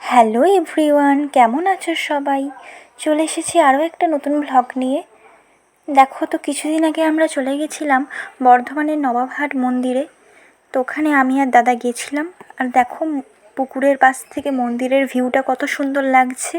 Hello everyone, কেমন আছো সবাই? চলে এসেছি আরও একটা নতুন ভ্লগ নিয়ে। দেখো তো, কিছুদিন আগে আমরা চলে গেছিলাম বর্ধমানের নবাবহাট মন্দিরে। তো ওখানে আমি আর দাদা গিয়েছিলাম আর দেখো, পুকুরের পাশ থেকে মন্দিরের ভিউটা কত সুন্দর লাগছে।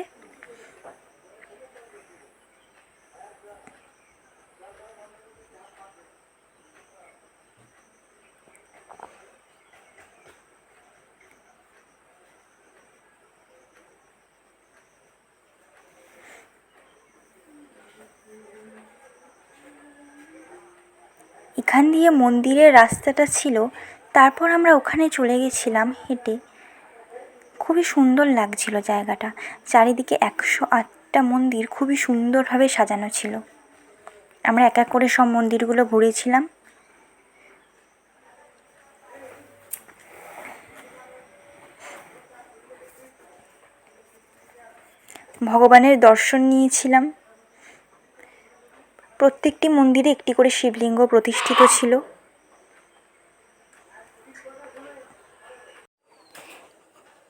এখান দিয়ে মন্দিরের রাস্তাটা ছিল, তারপর আমরা ওখানে চলে গেছিলাম হেঁটে। খুবই সুন্দর লাগছিল জায়গাটা। চারিদিকে একশো আটটা মন্দির খুবই সুন্দরভাবে সাজানো ছিল। আমরা এক এক করে সব মন্দিরগুলো ঘুরেছিলাম। ভগবানের দর্শন নিয়েছিলাম। প্রত্যেকটি মন্দিরে একটি করে শিবলিঙ্গ প্রতিষ্ঠিত ছিল।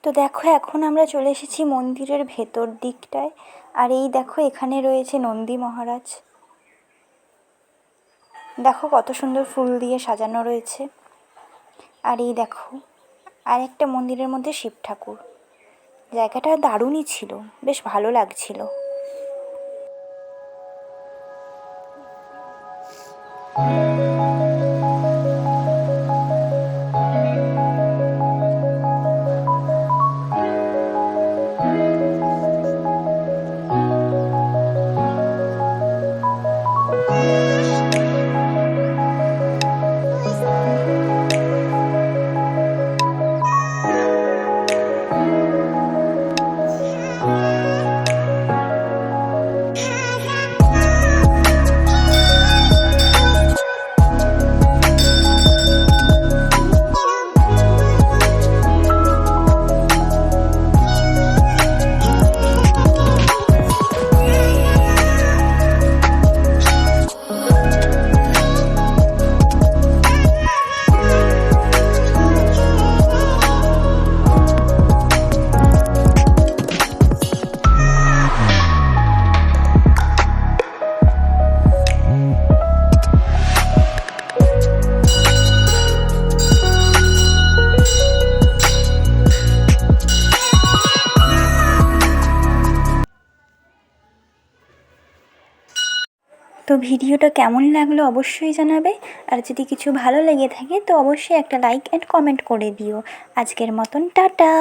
তো দেখো, এখন আমরা চলে এসেছি মন্দিরের ভেতর দিকটায়। আর এই দেখো, এখানে রয়েছে নন্দী মহারাজ। দেখো, কত সুন্দর ফুল দিয়ে সাজানো রয়েছে। আর এই দেখো আর একটা মন্দিরের মধ্যে শিব ঠাকুর। জায়গাটা দারুণই ছিল, বেশ ভালো লাগছিল। Thank you. তো ভিডিওটা কেমন লাগল অবশ্যই জানাবে। আর যদি কিছু ভালো লেগে থাকে তো অবশ্যই একটা লাইক অ্যান্ড কমেন্ট করে দিও। আজকের মতন টাটা।